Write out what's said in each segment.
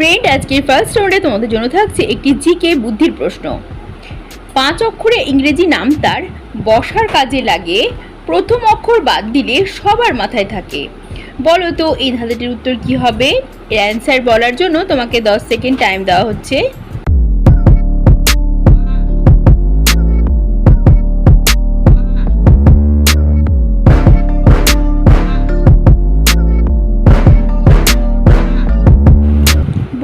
Friend আজকে first রাউন্ডে তোমাদের জন্য থাকছে একটি জিকে বুদ্ধির প্রশ্ন। পাঁচ অক্ষরে ইংরেজি নাম তার, বসার কাজে লাগে, প্রথম অক্ষর বাদ দিলে সবার মাথায় থাকে। বলো তো, এই ধাঁধাটির উত্তর কি হবে? এর অ্যান্সার বলার জন্য তোমাকে দশ সেকেন্ড টাইম দেওয়া হচ্ছে।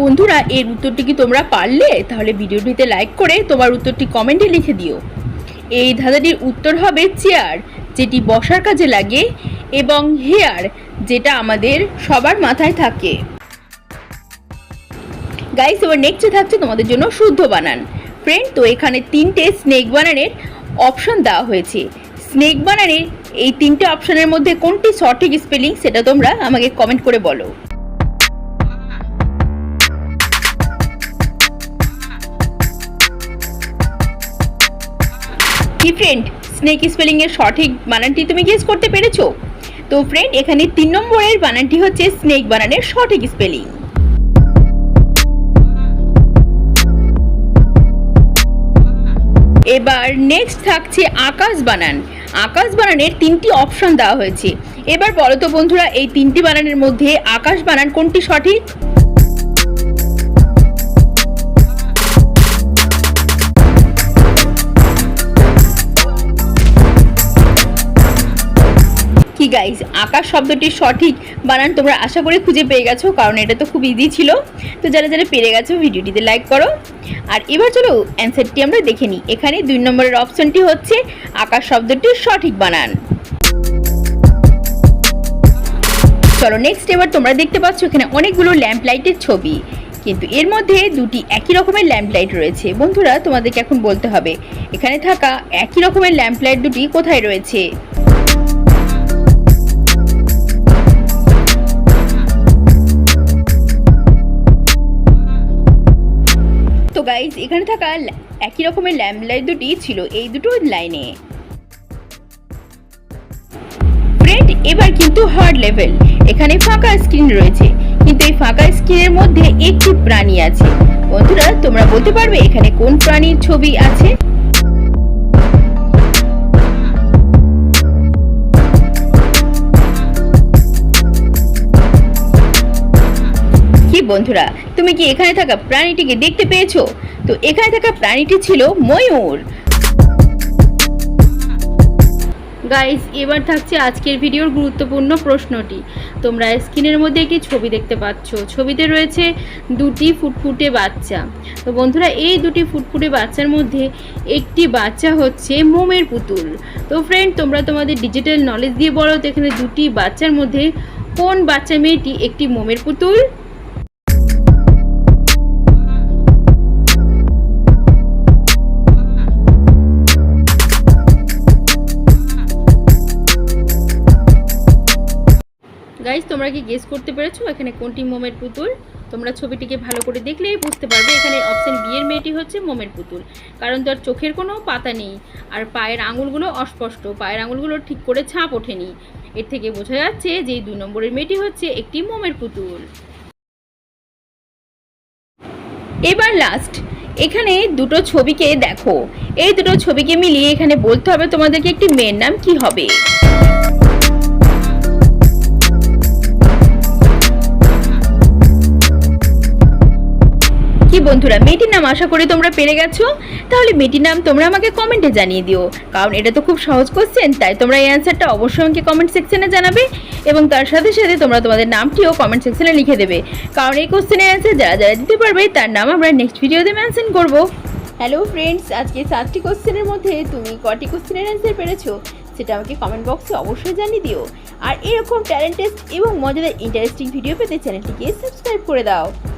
বন্ধুরা, এর উত্তরটি কি তোমরা পারলে? তাহলে ভিডিওটিতে লাইক করে তোমার উত্তরটি কমেন্টে লিখে দিও। এই ধাঁধাটির উত্তর হবে চেয়ার যেটি বসার কাজে লাগে, এবং হেয়ার যেটা আমাদের সবার মাথায় থাকে। গাইস এবার নেক্সটে থাকছে তোমাদের জন্য শুদ্ধ বানান। ফ্রেন্ড তো এখানে তিনটে স্নেক বানানের অপশন দেওয়া হয়েছে। স্নেক বানানের এই তিনটে অপশনের মধ্যে কোনটি সঠিক স্পেলিং সেটা তোমরা আমাকে কমেন্ট করে বলো। কি ফ্রেন্ড স্নেক স্পেলিং এর সঠিক বানানটি তুমি গেস করতে পেরেছ? তো ফ্রেন্ড এখানে তিন নম্বরের বানানটি হচ্ছে স্নেক বানানের সঠিক স্পেলিং এবার নেক্সট থাকছে আকাশ বানান। আকাশ বানানের তিনটি অপশন দেওয়া হয়েছে। এবার বলো তো বন্ধুরা, এই তিনটি বানানের মধ্যে আকাশ বানান কোনটি সঠিক? কি গাইজ আকাশ শব্দটির সঠিক বানান তোমরা আশা করে খুঁজে পেয়ে গেছো, কারণ এটা তো খুব ইজি ছিল। তো যারা যারা পেরে গেছো, ভিডিওটিতে লাইক করো। আর এবার চলো অ্যান্সারটি আমরা দেখে নিই। এখানে দুই নম্বরের অপশনটি হচ্ছে আকাশ শব্দটির সঠিক বানান। চলো নেক্সট এবার তোমরা দেখতে পাচ্ছ এখানে অনেকগুলো ল্যাম্প লাইটের ছবি। কিন্তু এর মধ্যে দুটি একই রকমের ল্যাম্প লাইট রয়েছে। বন্ধুরা, তোমাদেরকে এখন বলতে হবে, এখানে থাকা একই রকমের ল্যাম্প লাইট দুটি কোথায় রয়েছে? গাইজ এখানে থাকা একই রকমের ল্যাম্প লাইট দুটি ছিল এই দুটো লাইনে ফ্রেন্ড এবার কিন্তু হার্ড লেভেল এখানে ফাঁকা স্ক্রিন রয়েছে। কিন্তু এই ফাঁকা স্ক্রিনের মধ্যে একটি প্রাণী আছে। বন্ধুরা, তোমরা বলতে পারবে এখানে কোন প্রাণীর ছবি আছে? বন্ধুরা, তুমি কি এখানে থাকা প্রাণীটিকে দেখতে পেয়েছ? তো এখানে থাকা প্রাণীটি ছিল ময়ূর। গাইস এবার থাকছে আজকের ভিডিওর গুরুত্বপূর্ণ প্রশ্নটি। তোমরা স্ক্রিনের মধ্যে একটি ছবি দেখতে পাচ্ছ। ছবিতে রয়েছে দুটি ফুটফুটে বাচ্চা। তো বন্ধুরা, এই দুটি ফুটফুটে বাচ্চার মধ্যে একটি বাচ্চা হচ্ছে মোমের পুতুল। তো ফ্রেন্ড তোমরা তোমাদের ডিজিটাল নলেজ দিয়ে বলো তো এখানে দুটি বাচ্চার মধ্যে কোন বাচ্চা মেয়েটি একটি মোমের পুতুল? তোমরা কি গেস করতে পেরেছ? এখানে কোনটি মোমের পুতুল? তোমরা ছবিটিকে ভালো করে দেখলেই বুঝতে পারবে, এখানে অপশান বি এর মেয়েটি হচ্ছে মোমের পুতুল। কারণ তার চোখের কোনো পাতা নেই, আর পায়ের আঙুলগুলো অস্পষ্ট, পায়ের আঙুলগুলো ঠিক করে ছাপ ওঠেনি। এর থেকে বোঝা যাচ্ছে যে দুই নম্বরের মেয়েটি হচ্ছে একটি মোমের পুতুল। এবার লাস্ট এখানে দুটো ছবিকে দেখো। এই দুটো ছবিকে মিলিয়ে এখানে বলতে হবে তোমাদেরকে একটি মেয়ের নাম কি হবে। বন্ধুরা, মেয়েটির নাম আশা করি তোমরা পেরে গেছো। তাহলে মেয়েটির নাম তোমরা আমাকে কমেন্টে জানিয়ে দিও। কারণ এটা তো খুব সহজ কোশ্চেন তাই তোমরা এই অ্যান্সারটা অবশ্যই আমাকে কমেন্ট সেকশনে জানাবে এবং তার সাথে সাথে তোমরা তোমাদের নামটিও কমেন্ট সেকশনে লিখে দেবে। কারণ এই কোশ্চেনের অ্যান্সার যারা যারা দিতে পারবে, তার নাম আমরা নেক্সট ভিডিওতে মেনশন করব। হ্যালো ফ্রেন্ডস আজকে সাতটি কোশ্চেনের মধ্যে তুমি কটি কোশ্চেনের অ্যান্সার পেরেছ? সেটা আমাকে কমেন্ট বক্সে অবশ্যই জানিয়ে দিও। আর এরকম ট্যালেন্ট টেস্ট এবং মজাদার ইন্টারেস্টিং ভিডিও পেতে চ্যানেলটিকে সাবস্ক্রাইব করে দাও।